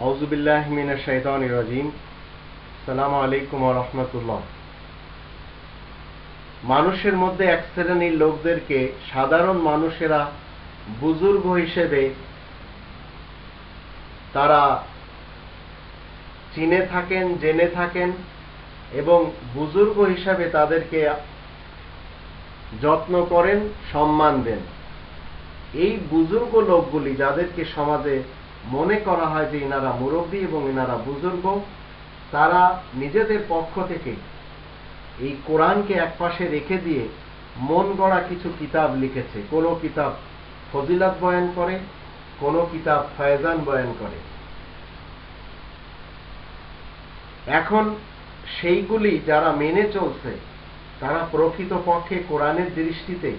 আউজুবিল্লাহ মিনা শৈতান রাজিম। সালাম আলাইকুম রহমতুল্লাহ। মানুষের মধ্যে এক শ্রেণির লোকদেরকে সাধারণ মানুষেরা বুজুর্গ হিসেবে তারা চিনে থাকেন, জেনে থাকেন এবং বুজুর্গ হিসাবে তাদেরকে যত্ন করেন, সম্মান দেন। এই বুজুর্গ লোকগুলি যাদেরকে সমাজে মনে করা হয় যে ইনারা মুরব্বী এবং ইনারা বুজুর্গ, তারা নিজেদের পক্ষ থেকে এই কোরআনকে একপাশে রেখে দিয়ে মন গড়া কিছু কিতাব লিখেছে। কোনো কিতাব ফজিলাত বয়ান করে, কোনো কিতাব ফয়জান বয়ান করে। এখন সেইগুলি যারা মেনে চলছে, তারা প্রকৃত পক্ষে কোরআনের দৃষ্টিতে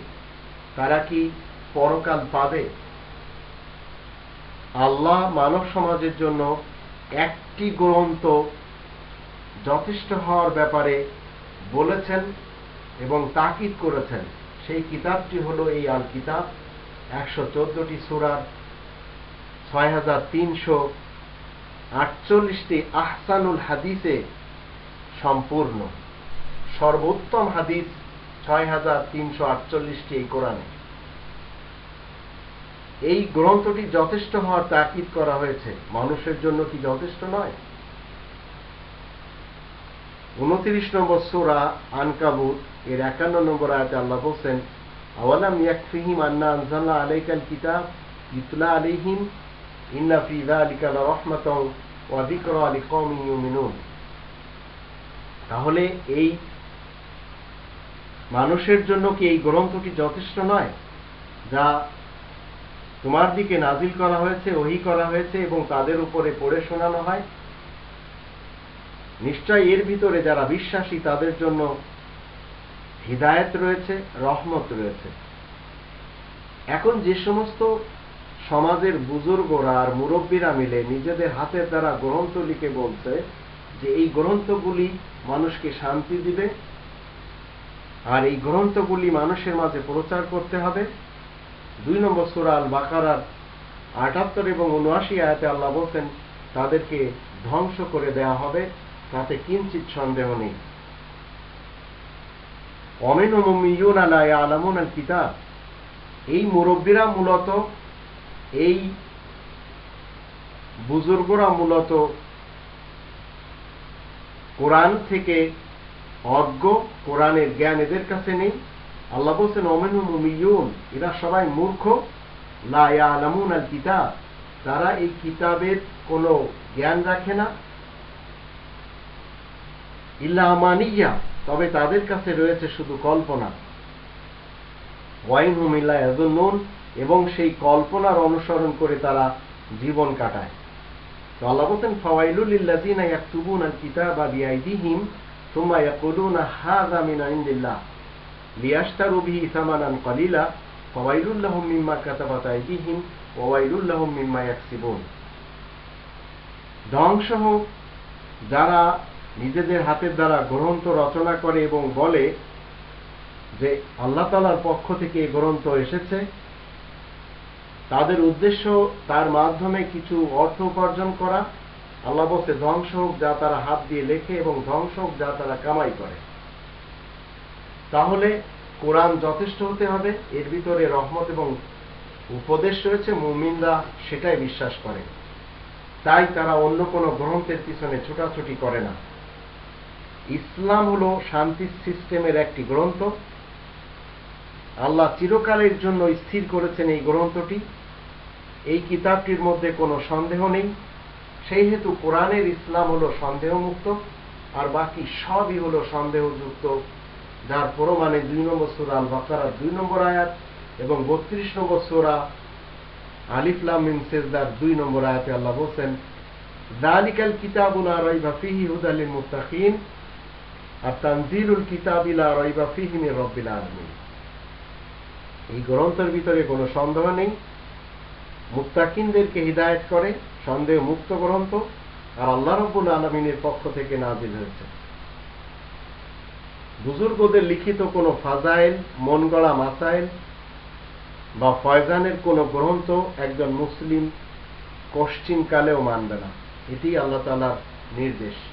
তারা কি পরকাল পাবে? আল্লাহ মানব সমাজের জন্য একটি গ্রন্থ যথেষ্ট হওয়ার ব্যাপারে বলেছেন এবং তাকিদ করেছেন। সেই কিতাবটি হলো এই আল কিতাব একশো চোদ্দটি সুরার ছয় হাজার তিনশো আটচল্লিশটি আহসানুল হাদিসে সম্পূর্ণ। সর্বোত্তম হাদিস ছয় হাজার তিনশো আটচল্লিশটি এই কোরআনে। এই গ্রন্থটি যথেষ্ট হওয়ার তাকিদ করা হয়েছে। মানুষের জন্য কি যথেষ্ট নয়? উনত্রিশ নম্বর সুরা আনকাবুত এর একান্ন নম্বর আয়াতে আল্লাহ বলছেন, আওয়ালাম ইয়াকফিহিম আন্না আনজাল্লাহ আলাইকাল কিতাব ইতলা আলাইহিম, ইন্না ফি যালিকা লারাহমাতাও ওয়া যিকরা লিকাওমিন ইউমিনুন। তাহলে এই মানুষের জন্য কি এই গ্রন্থটি যথেষ্ট নয়? যা তোমার দিকে নাজিল করা হয়েছে, ওহি করা হয়েছে এবং তাদের উপরে পড়ে শোনানো হয়। নিশ্চয় এর ভিতরে যারা বিশ্বাসী, তাদের জন্য হৃদায়ত রয়েছে, রহমত রয়েছে। এখন যে সমস্ত সমাজের বুজুর্গরা আর মুরব্বীরা মিলে নিজেদের হাতের দ্বারা গ্রন্থ লিখে বলছে যে এই গ্রন্থগুলি মানুষকে শান্তি দিবে, আর এই গ্রন্থগুলি মানুষের মাঝে প্রচার করতে হবে। দুই নম্বর সুরা আল বাকারার আটাত্তর এবং উনআশি আয়াতে আল্লাহ বলছেন, তাদেরকে ধ্বংস করে দেয়া হবে, তাতে কিঞ্চিত সন্দেহ নেই। অমেন মিউন আলা আলামুন আল কিতাব এই মুরব্বীরা মূলত, এই বুজুর্গরা মূলত কোরআন থেকে অজ্ঞ কোরআনের জ্ঞান এদের কাছে নেই আল্লাহ বলছেন অমেন মুমিয়ুন এরা সবাই মূর্খ। লা আলামুন আল কিতাব তারা এই কিতাবের কোনো জ্ঞান রাখে না। ইল্লা আমানিয়া, তবে তাদের কাছে রয়েছে শুধু কল্পনা। ওয়াইন হুম এবং সেই কল্পনার অনুসরণ করে তারা জীবন কাটায়। তো আল্লাহ বলছেন, ফাওয়াইলুল লিল্লাযিনা ইয়াকতুবুনা আল বিআইদিহিম ইয়াকুলুনা হাযা মিন ইনদিল্লাহ। লিয়াশতারু বিহি সামানান কলিলা ফাওয়াইলুল লাহুম মিম্মা কাতাবাত আইদিহিম, ওয়া ওয়াইলুল লাহুম মিম্মা ইয়াকসিবুন। ধ্বংস হোক যারা নিজেদের হাতের দ্বারা গ্রন্থ রচনা করে এবং বলে যে আল্লাহ তালার পক্ষ থেকে গ্রন্থ এসেছে, তাদের উদ্দেশ্য তার মাধ্যমে কিছু অর্থ উপার্জন করা। আল্লাহ বলছে, ধ্বংস হোক যা তারা হাত দিয়ে লেখে এবং ধ্বংস হোক যা তারা কামাই করে। তাহলে কোরআন যথেষ্ট হতে হবে, এর ভিতরে রহমত এবং উপদেশ রয়েছে, মুমিনরা সেটাই বিশ্বাস করে। তাই তারা অন্য কোনো গ্রন্থের পিছনে ছোটাছুটি করে না। ইসলাম হলো শান্তি সিস্টেমের একটি গ্রন্থ। আল্লাহ চিরকালের জন্য স্থির করেছেন এই গ্রন্থটি। এই কিতাবটির মধ্যে কোনো সন্দেহ নেই। সেই হেতু কোরআনের ইসলাম হলো সন্দেহমুক্ত, আর বাকি সবই হলো সন্দেহযুক্ত। যার প্রমাণে দুই নম্বর সুরা আল বাকারার দুই নম্বর আয়াত এবং বত্রিশ নম্বর সুরা আলিফলাম সেজদার দুই নম্বর আয়াতে আল্লাহ বলছেন, দালিকাল কিতাবুলা রাইবা ফিহি মুত্তাকিন আর রাইবা রব্বিল আলামিন। এই গ্রন্থের ভিতরে কোনো সন্দেহ নেই। মুক্তাকিনদেরকে হিদায়ত করে সন্দেহ মুক্ত গ্রন্থ, আর আল্লাহ রব্বুল আলমিনের পক্ষ থেকে নাজিল হয়েছে। বুজুর্গদের লিখিত কোনো ফাজাইল মন গড়া মাসাইল বা ফয়জানের কোনো গ্রন্থ একজন মুসলিম কশ্চিনকালেও মানবে না। এটি আল্লাহ তালার নির্দেশ।